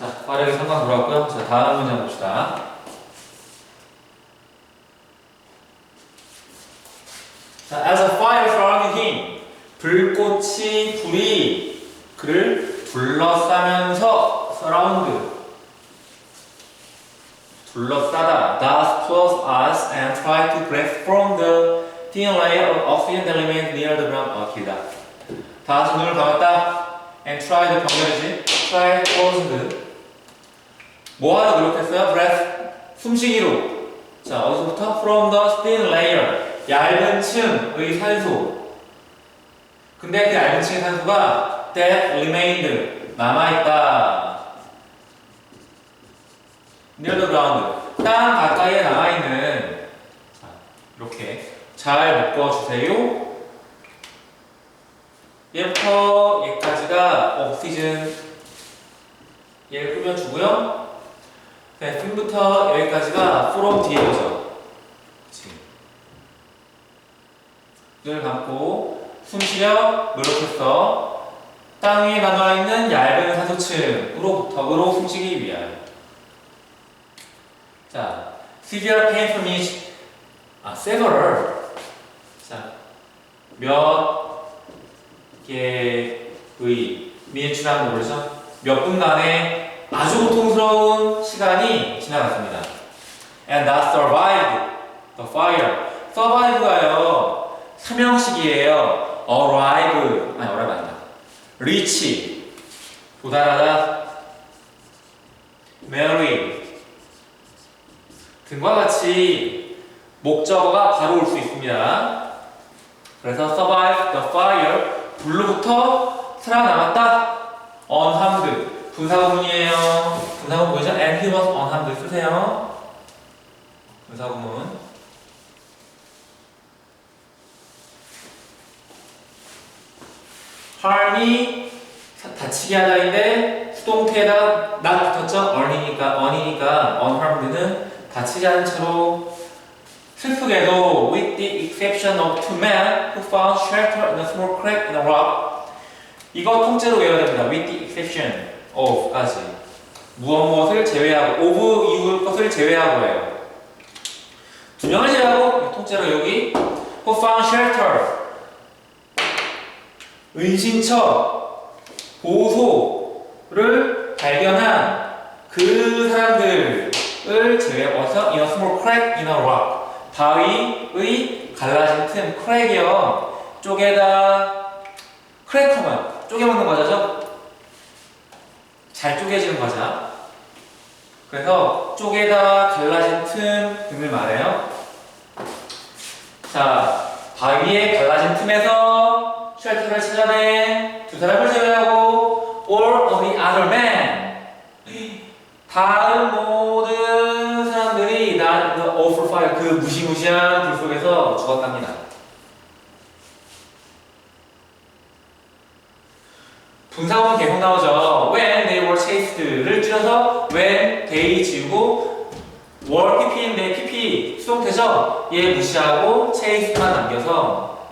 자, 빠르게 상관 돌아왔고요. 자, 다음 문장 봅시다. 자, as a fire surrounding him. 불꽃이 불이 그를 둘러싸면서 surround 둘러싸다 thus close us and try to break from the thin layer of oxygen that remains near the ground 어 길다 다시 눈을 감았다 and try the 병렬이지 try closed 뭐 하러 노력했어요? breath 숨쉬기로. 자 어디서부터? from the thin layer. 얇은 층의 산소. 근데 그 얇은 층의 산소가 that remained. 남아있다. Near the ground. 땅 가까이에 남아있는. 자, 이렇게 잘 묶어주세요. 얘부터 얘까지가 옥시즌 얘를 꾸며주고요 네, 핀부터 여기까지가 from 뒤에 오죠. 그치. 눈을 감고 숨 쉬려 노력했어 땅 위에 남아있는 얇은 산소층으로부터 숨쉬기 위하여 자, severe pain from each. 아, several 자, 몇 개의 미니추라는 모르죠? 몇 분간의 아주 고통스러운 시간이 지나갔습니다. And that survived the fire. survive가요, 삼형식이에요. arrive, 아니, arrive 아니다. reach, 도달하다. marry, 등과 같이 목적어가 바로 올 수 있습니다. 그래서 survive the fire 불로부터 살아남았다. unharmed 분사구문이에요. 분사구문 보이죠? and he was unharmed 쓰세요. 분사구문. harm이 사- 다치게 하다인데 수동태에다 not 붙었죠? earn이니까 earn이니까 unharmed는 다치지 않은 채로 슬프게도 with the exception of two men who found shelter in a small crack in a rock 이거 통째로 외워야 됩니다. with the exception of까지. 무엇 무엇을 제외하고 of 이후 것을 제외하고예요. 두 명을 제외하고 통째로 여기 who found shelter 은신처 보호소를 발견한 그 사람들을 제외해서 in a small crack in a rock. 바위의 갈라진 틈 크랙이요. 쪼개다 크래커만 쪼개먹는 과자죠 잘 쪼개지는 과자. 그래서 쪼개다 갈라진 틈 등을 말해요. 자 바위에 갈라진 틈에서 쉘터를 찾아내. 두 사람을 제외하고. All of the other men. 다른 모든 사람들이 난 the awful fire 그 무시무시한 불 속에서 죽었답니다. 분사구문 계속 나오죠. 줄여서 when they 지우고 were pp인데 pp 수동태죠. 얘 무시하고 chase만 남겨서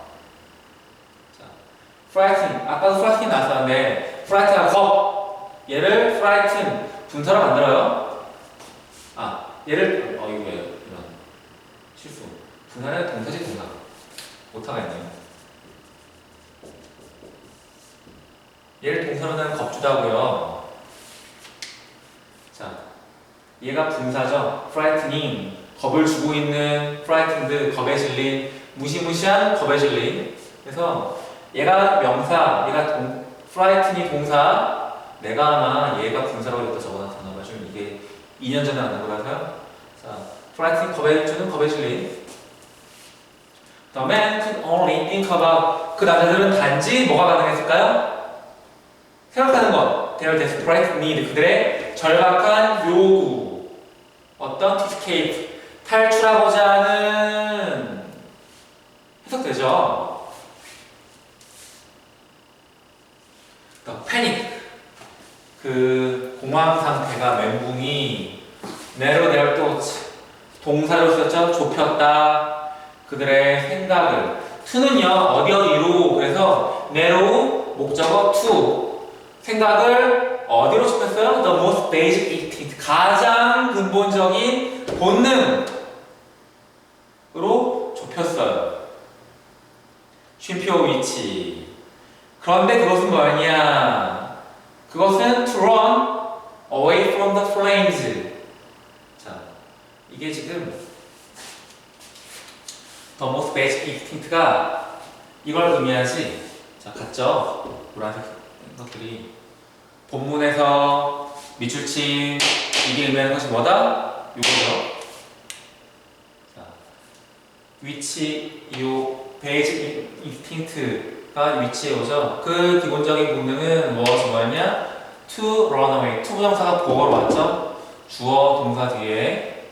자, frighten 아까도 frighten 나왔었는데 fright가 겁 얘를 frighten 분사로 만들어요. 아, 얘를 어 이거 왜요? 이런 실수. 분사는 동사지 동사. 오타가 있네요. 얘를 동사로는 겁주다고요. 자, 얘가 분사죠. frightening 겁을 주고 있는 frightened 겁에 질린 무시무시한 겁에 질린. 그래서 얘가 명사, 얘가 동, frighten이 동사, 내가 아마 얘가 분사라고 했다 적어놨 단어가 좀 이게 2년 전에 만든 거라서요. 자, 프라이팅 겁에 주는 겁에 질린. The man could only think about 그 남자들은 단지 뭐가 가능했을까요? 생각하는 것. Their desperate need. 그들의 절박한 요구. 어떤 to escape 탈출하고자 하는 해석되죠. The panic. 그 공황 상태가 멘붕이 내로 내로 또 동사로 썼죠? 좁혔다. 그들의 생각을. 투는요 어디 어디로. 그래서 내로 목적어 투 생각을 어디로 좁혔어요? The most basic instinct. 가장 근본적인 본능으로 좁혔어요. 쉼표 위치. 그런데 그것은 뭐냐? 그것은 to run away from the flames. 자, 이게 지금 the most basic instinct가 이걸 의미하지. 자, 같죠? 노란색 것들이 본문에서 밑줄 친 이게 의미하는 것이 뭐다? 요거죠. 자, 위치 요 베이직 인스팅트가 위치에 오죠. 그 기본적인 본능은 무엇이 뭐였냐? to run away. to 부정사가 보어로 왔죠. 주어 동사 뒤에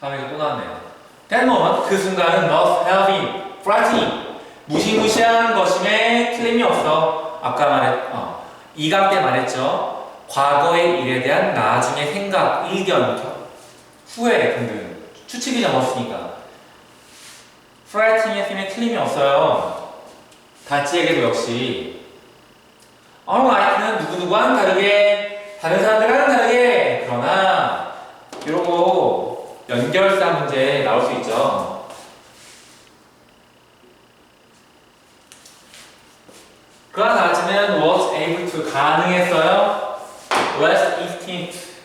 다음에 또 나왔네요. That moment 그 순간은 must have been frightening. 무시무시한 것임에 틀림이 없어. 아까 말했, 어, 이강 때 말했죠. 과거의 일에 대한 나중의 생각, 의견, 후회 등등 추측이 적었으니까. 프라이팅의 셈에 틀림이 없어요. 다치에게도 역시. Unlike는 누구누구와는 다르게, 다른 사람들과는 다르게, 그러나, 이러고 연결사 문제 나올 수 있죠. 그러나 나지는 was able to 가능했어요. less instinct.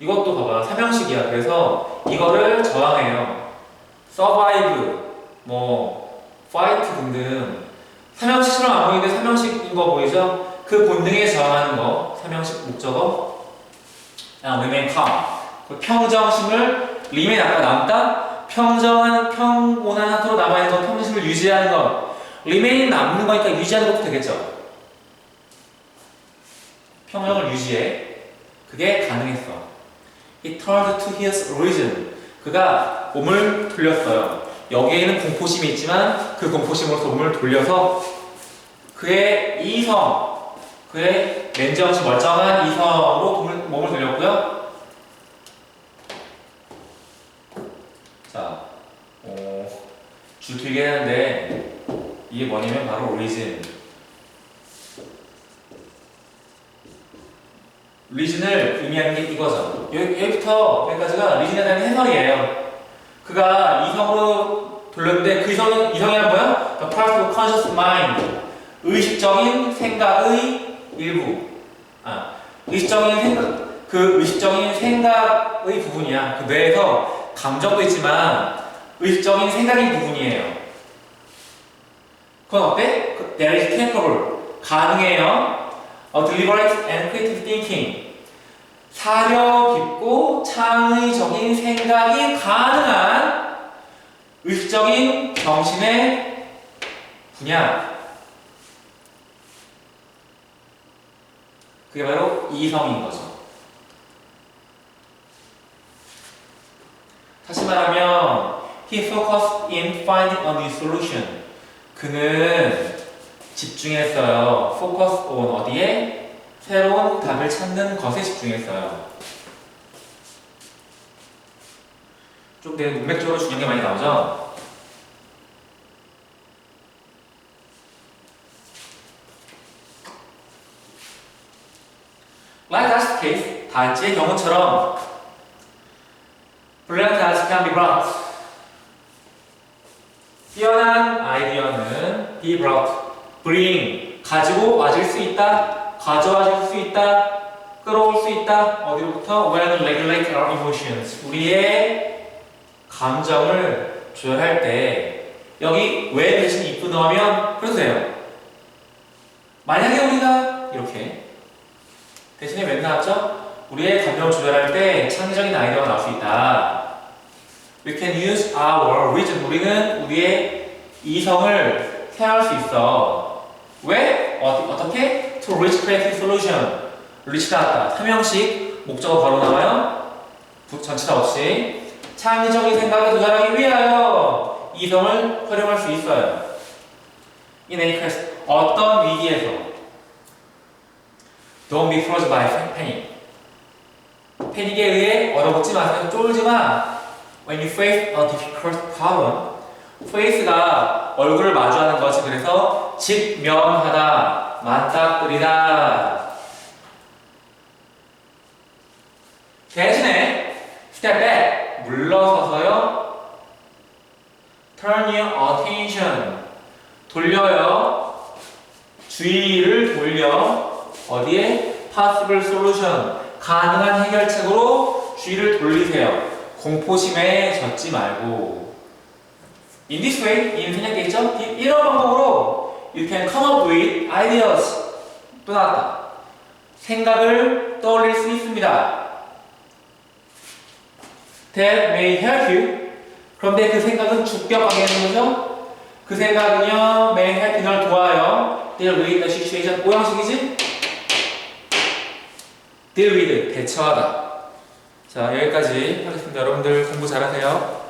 이것도 봐봐 삼형식이야. 그래서 이거를 저항해요. survive, 뭐 fight 등등 삼형식처럼 안 보이는데 삼형식인 거 보이죠? 그 본능에 저항하는 거 삼형식 목적어. 아, remain calm. 그 평정심을 remain 아까 남다. 평정한 평온한 상태로 남아있는 것, 평정심을 유지하는 것. Remain 남는 거니까 유지하는 것도 되겠죠. 평형을 유지해. 그게 가능했어. He turned to his reason. 그가 몸을 돌렸어요. 여기에는 공포심이 있지만 그 공포심으로서 몸을 돌려서 그의 이성, 그의 맨정신 멀쩡한 이성으로 몸을, 돌렸고요. 자, 어, 줄 길게 했는데 이게 뭐냐면 바로 reason. 리즌을 의미하는 게 이거죠. 여기, 여기부터 여기까지가 리즌에 대한 해설이에요. 그가 이성으로 돌렸는데 그 이성은 이성이란 뭐야? The part of conscious mind. 의식적인 생각의 일부. 아, 의식적인 생각 그 의식적인 생각의 부분이야. 그 뇌에서 감정도 있지만 의식적인 생각인 부분이에요. 그건 어때? 그- There is capable. 가능해요. 어, deliberate and creative thinking. 사려 깊고 창의적인 생각이 가능한 의식적인 정신의 분야. 그게 바로 이성인 거죠. 다시 말하면, he focused in finding a new solution. 그는 집중했어요. focus on 어디에? 새로운 답을 찾는 것에 집중했어요. 좀 되게 문맥적으로 중요한 게 많이 나오죠? Like that case, 다지의 경우처럼 brilliant ideas. 뛰어난 아이디어는 be brought, bring, 가지고 와질 수 있다, 가져와질 수 있다, 끌어올 수 있다. 어디로부터? When regulate our emotions. 우리의 감정을 조절할 때 여기 왜 대신 if 넣으면 돼요. 만약에 우리가 이렇게 대신에 왜 나왔죠? 우리의 감정을 조절할 때 창의적인 아이디어가 나올 수 있다. We can use our reason. 우리는 우리의 이성을 사용할 수 있어. 왜? 어, 어떻게? To reach creative solution. reach 나왔다. 삼형식 목적어 바로 나와요. 부- 전치사 없이 창의적인 생각에 도달하기 위하여 이성을 활용할 수 있어요. In any case, 어떤 위기에서 Don't be frozen by panic. 패닉에 의해 얼어붙지 마세요. 쫄지 마. When you face a difficult problem, face가 얼굴을 마주하는 것이 그래서 직면하다, 맞닥뜨리다. 대신에 step 물러서서요. turn your attention, 돌려요. 주의를 돌려 어디에 possible solution, 가능한 해결책으로 주의를 돌리세요. 공포심에 젖지 말고. In this way, 이미 생략돼 있죠? 이- 이런 방법으로 you can come up with ideas. 또 나왔다. 생각을 떠올릴 수 있습니다. That may help you. 그런데 그 생각은 주격하게 되는 거죠? 그 생각은요, may help you 널 도와요. Deal with the situation. 오형식이지? Deal with. 대처하다. 자, 여기까지 하겠습니다. 여러분들 공부 잘하세요.